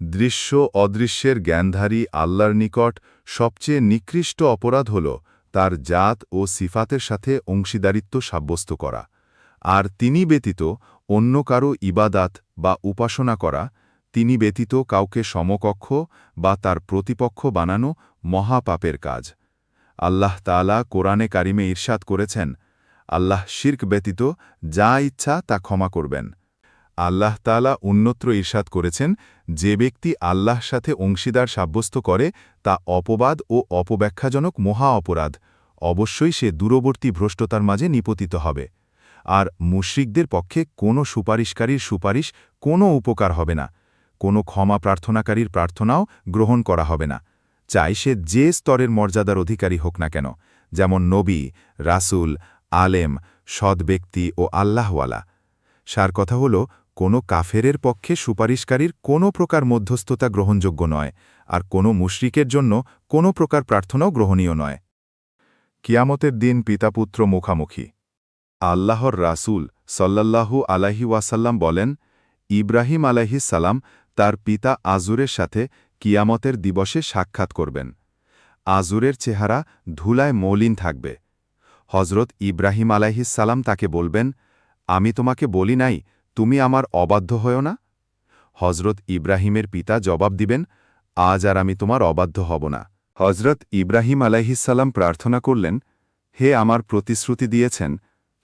দৃশ্য অদৃশ্যের জ্ঞানধারী আল্লাহর নিকট সবচেয়ে নিকৃষ্ট অপরাধ হল তার জাত ও সিফাতের সাথে অংশীদারিত্ব সাব্যস্ত করা, আর তিনি ব্যতীত অন্য কারও ইবাদাত বা উপাসনা করা, তিনি ব্যতীত কাউকে সমকক্ষ বা তার প্রতিপক্ষ বানানো মহাপাপের কাজ। আল্লাহ তাআলা কোরআনে কারিমে ঈর্ষাদ করেছেন, আল্লাহ শির্ক ব্যতীত যা ইচ্ছা তা ক্ষমা করবেন। আল্লাহ তাআলা অন্যত্র ঈর্ষাদ করেছেন, যে ব্যক্তি আল্লাহর সাথে অংশীদার সাব্যস্ত করে, তা অপবাদ ও অপব্যাখ্যাজনক মহা অপরাধ। অবশ্যই সে দূরবর্তী ভ্রষ্টতার মাঝে নিপতিত হবে। আর মুশরিকদের পক্ষে কোনো সুপারিশকারীর সুপারিশ কোনো উপকার হবে না। কোনো ক্ষমা প্রার্থনাকারীর প্রার্থনাও গ্রহণ করা হবে না। চাই সে যে স্তরের মর্যাদার অধিকারী হোক না কেন, যেমন নবী, রাসূল, আলেম, সৎ ব্যক্তি ও আল্লাহওয়ালা। সার কথা হল কোনো কাফেরের পক্ষে সুপারিশকারীর কোনো প্রকার মধ্যস্থতা গ্রহণযোগ্য নয়, আর কোনো মুশরিকের জন্য কোনো প্রকার প্রার্থনাও গ্রহণীয় নয়। কিয়ামতের দিন পিতাপুত্র মুখামুখি। আল্লাহর রাসূল সল্লাল্লাহু আলাহি ওয়াসাল্লাম বলেন, ইব্রাহিম সালাম তার পিতা আজুরের সাথে কিয়ামতের দিবসে সাক্ষাৎ করবেন। আজুরের চেহারা ধুলায় মলিন থাকবে। হজরত ইব্রাহিম সালাম তাকে বলবেন, আমি তোমাকে বলি নাই তুমি আমার অবাধ্য হও না? হজরত ইব্রাহিমের পিতা জবাব দিবেন, আজ আর আমি তোমার অবাধ্য হব না। হজরত ইব্রাহিম আলাইহিসাল্লাম প্রার্থনা করলেন, হে আমার প্রতিশ্রুতি দিয়েছেন,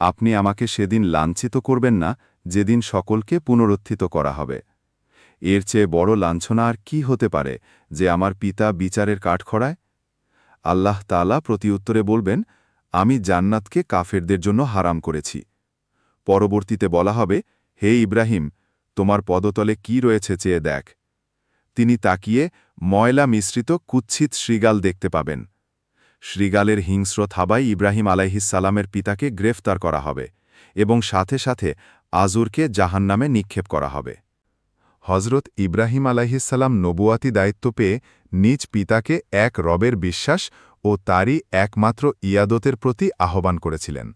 আপনি আমাকে সেদিন লাঞ্ছিত করবেন না, যেদিন সকলকে পুনরুত্থিত করা হবে। এর চেয়ে বড় লাঞ্ছনা আর কি হতে পারে যে আমার পিতা বিচারের কাঠখড়ায় আল্লাহ তালা প্রতিউত্তরে বলবেন, আমি জান্নাতকে কাফেরদের জন্য হারাম করেছি। পরবর্তীতে বলা হবে হে ইব্রাহিম, তোমার পদতলে কি রয়েছে চেয়ে দেখ। তিনি তাকিয়ে ময়লা মিশ্রিত কুচ্ছিত শ্রীগাল দেখতে পাবেন। শ্রীগালের হিংস্র থাবাই ইব্রাহিম আলাইহিসালামের পিতাকে গ্রেফতার করা হবে এবং সাথে সাথে আজুরকে জাহান্নামে নিক্ষেপ করা হবে। হজরত ইব্রাহিম আলাইহিসাল্লাম নবুয়াতি দায়িত্ব পেয়ে নিজ পিতাকে এক রবের বিশ্বাস ও তারই একমাত্র ইয়াদতের প্রতি আহ্বান করেছিলেন।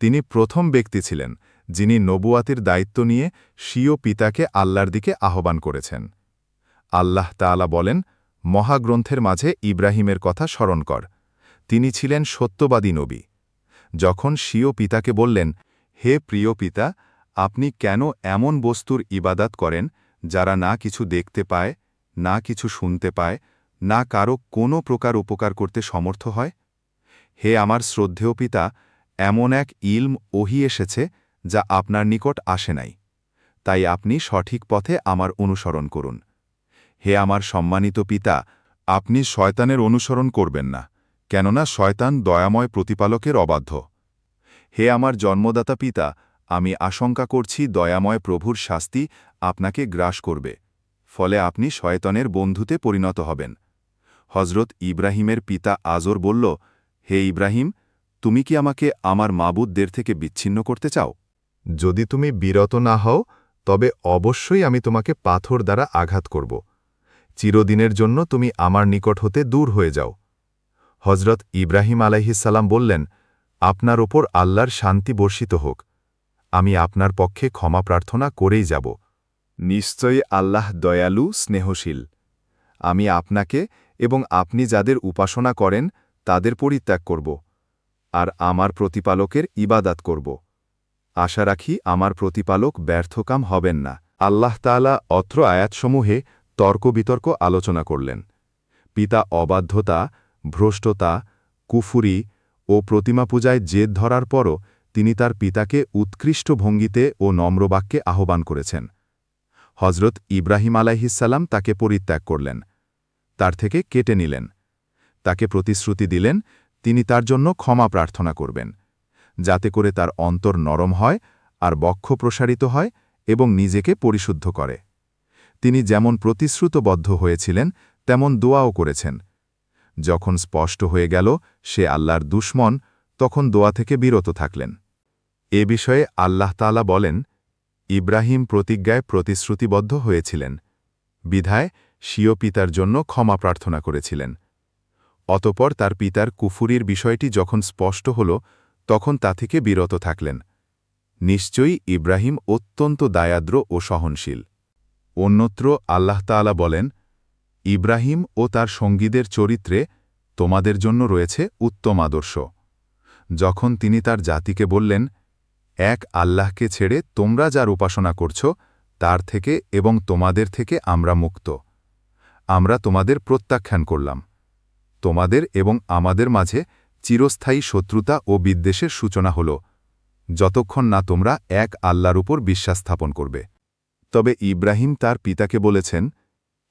তিনি প্রথম ব্যক্তি ছিলেন যিনি নবুয়াতির দায়িত্ব নিয়ে স্বীয় পিতাকে আল্লাহর দিকে আহ্বান করেছেন। আল্লাহ তাআলা বলেন, মহাগ্রন্থের মাঝে ইব্রাহিমের কথা স্মরণ কর। তিনি ছিলেন সত্যবাদী নবী। যখন স্বীয় পিতাকে বললেন, হে প্রিয় পিতা, আপনি কেন এমন বস্তুর ইবাদাত করেন, যারা না কিছু দেখতে পায়, না কিছু শুনতে পায়, না কারও কোনো প্রকার উপকার করতে সমর্থ হয়? হে আমার শ্রদ্ধেয় পিতা, এমন এক ইলম ওহি এসেছে যা আপনার নিকট আসে নাই। তাই আপনি সঠিক পথে আমার অনুসরণ করুন। হে আমার সম্মানিত পিতা, আপনি শয়তানের অনুসরণ করবেন না, কেননা শয়তান দয়াময় প্রতিপালকের অবাধ্য। হে আমার জন্মদাতা পিতা, আমি আশঙ্কা করছি দয়াময় প্রভুর শাস্তি আপনাকে গ্রাস করবে, ফলে আপনি শয়তনের বন্ধুতে পরিণত হবেন। হজরত ইব্রাহিমের পিতা আজর বলল, হে ইব্রাহিম, তুমি কি আমাকে আমার মাবুদদের থেকে বিচ্ছিন্ন করতে চাও? যদি তুমি বিরত না হও, তবে অবশ্যই আমি তোমাকে পাথর দ্বারা আঘাত করব। চিরদিনের জন্য তুমি আমার নিকট হতে দূর হয়ে যাও। হজরত ইব্রাহিম আলাইহিসাল্লাম বললেন, আপনার ওপর আল্লাহর শান্তি বর্ষিত হোক। আমি আপনার পক্ষে ক্ষমা প্রার্থনা করেই যাব। নিশ্চয়ই আল্লাহ দয়ালু, স্নেহশীল। আমি আপনাকে এবং আপনি যাদের উপাসনা করেন, তাদের পরিত্যাগ করব। আর আমার প্রতিপালকের ইবাদাত করব। আশা রাখি আমার প্রতিপালক ব্যর্থকাম হবেন না। আল্লাহ তালা অত্র আয়াতসমূহে তর্ক বিতর্ক আলোচনা করলেন। পিতা অবাধ্যতা, ভ্রষ্টতা, কুফুরি ও প্রতিমা পূজায় জেদ ধরার পরও তিনি তার পিতাকে উৎকৃষ্ট ভঙ্গিতে ও নম্রবাক্যে আহ্বান করেছেন। হজরত ইব্রাহিম আলাইহিসাল্লাম তাকে পরিত্যাগ করলেন। তার থেকে কেটে নিলেন। তাকে প্রতিশ্রুতি দিলেন। তিনি তার জন্য ক্ষমা প্রার্থনা করবেন। যাতে করে তার অন্তর নরম হয় আর বক্ষ প্রসারিত হয় এবং নিজেকে পরিশুদ্ধ করে। তিনি যেমন প্রতিশ্রুতবদ্ধ হয়েছিলেন, তেমন দোয়াও করেছেন। যখন স্পষ্ট হয়ে গেল সে আল্লাহর দুশ্মন, তখন দোয়া থেকে বিরত থাকলেন। এ বিষয়ে আল্লাহ তালা বলেন, ইব্রাহিম প্রতিজ্ঞায় প্রতিশ্রুতিবদ্ধ হয়েছিলেন। বিধায় স্বীয় পিতার জন্য ক্ষমা প্রার্থনা করেছিলেন। অতপর তার পিতার কুফুরির বিষয়টি যখন স্পষ্ট হল তখন তা থেকে বিরত থাকলেন। নিশ্চয়ই ইব্রাহিম অত্যন্ত দায়াদ্র ও সহনশীল। অন্যত্র আল্লাহ তাআলা বলেন, ইব্রাহিম ও তার সঙ্গীদের চরিত্রে তোমাদের জন্য রয়েছে উত্তম আদর্শ। যখন তিনি তার জাতিকে বললেন, এক আল্লাহকে ছেড়ে তোমরা যার উপাসনা করছ, তার থেকে এবং তোমাদের থেকে আমরা মুক্ত। আমরা তোমাদের প্রত্যাখ্যান করলাম। তোমাদের এবং আমাদের মাঝে চিরস্থায়ী শত্রুতা ও বিদ্বেষের সূচনা হল, যতক্ষণ না তোমরা এক আল্লাহর উপর বিশ্বাস স্থাপন করবে। তবে ইব্রাহিম তার পিতাকে বলেছেন,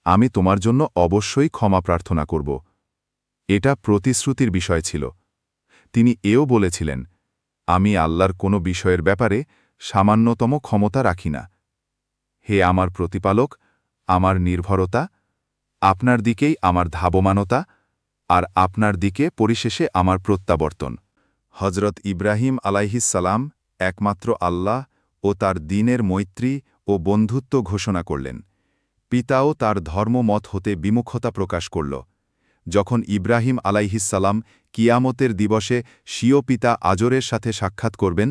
আমি তোমার জন্য অবশ্যই ক্ষমা প্রার্থনা করব। এটা প্রতিশ্রুতির বিষয় ছিল। তিনি এও বলেছিলেন, আমি আল্লাহর কোনো বিষয়ের ব্যাপারে সামান্যতম ক্ষমতা রাখি না। হে আমার প্রতিপালক, আমার নির্ভরতা, আপনার দিকেই আমার ধাবমানতা আর আপনার দিকে পরিশেষে আমার প্রত্যাবর্তন। হজরত ইব্রাহিম আলাইহিসালাম একমাত্র আল্লাহ ও তার দিনের মৈত্রী ও বন্ধুত্ব ঘোষণা করলেন। পিতাও তার ধর্মমত হতে বিমুখতা প্রকাশ করল। যখন ইব্রাহিম আলাইহিসাল্লাম কিয়ামতের দিবসে স্বীয় পিতা আজরের সাথে সাক্ষাৎ করবেন,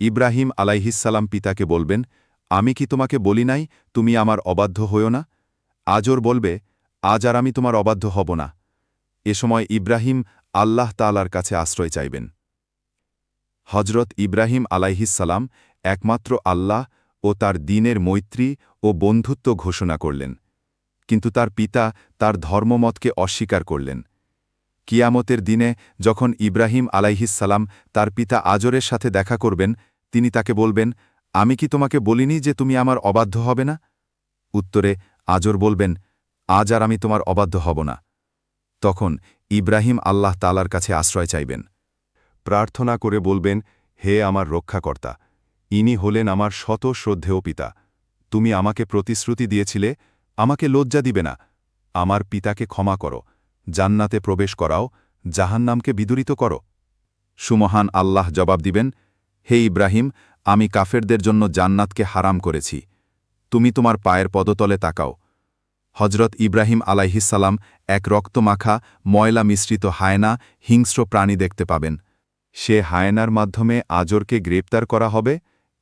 ইব্রাহিম আলাইহিসাল্লাম পিতাকে বলবেন, আমি কি তোমাকে বলি নাই, তুমি আমার অবাধ্য হইও না? আজর বলবে, আজ আর আমি তোমার অবাধ্য হব না। এ সময় ইব্রাহিম আল্লাহ তালার কাছে আশ্রয় চাইবেন। হজরত ইব্রাহিম আলাইহিসাল্লাম একমাত্র আল্লাহ ও তার দিনের মৈত্রী ও বন্ধুত্ব ঘোষণা করলেন, কিন্তু তার পিতা তার ধর্মমতকে অস্বীকার করলেন। কিয়ামতের দিনে যখন ইব্রাহিম আলাইহিসাল্লাম তার পিতা আজরের সাথে দেখা করবেন, তিনি তাকে বলবেন, আমি কি তোমাকে বলিনি যে তুমি আমার অবাধ্য হবে না? উত্তরে আজর বলবেন, আজ আর আমি তোমার অবাধ্য হব না। তখন ইব্রাহিম আল্লাহ তালার কাছে আশ্রয় চাইবেন। প্রার্থনা করে বলবেন, হে আমার রক্ষাকর্তা, ইনি হলেন আমার শত শ্রদ্ধেয় পিতা। তুমি আমাকে প্রতিশ্রুতি দিয়েছিলে, আমাকে লজ্জা দিবে না। আমার পিতাকে ক্ষমা করো, জান্নাতে প্রবেশ করাও, জাহান্নামকে বিদুরিত করো। সুমহান আল্লাহ জবাব দিবেন, হে ইব্রাহিম, আমি কাফেরদের জন্য জান্নাতকে হারাম করেছি। তুমি তোমার পায়ের পদতলে তাকাও হজরত ইব্রাহিম আলাইহিসাল্লাম এক রক্তমাখা, ময়লা মিশ্রিত হায়না, হিংস্র প্রাণী দেখতে পাবেন। সে হায়নার মাধ্যমে আজরকে গ্রেপ্তার করা হবে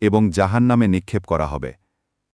এবং জাহান নামে নিক্ষেপ করা হবে।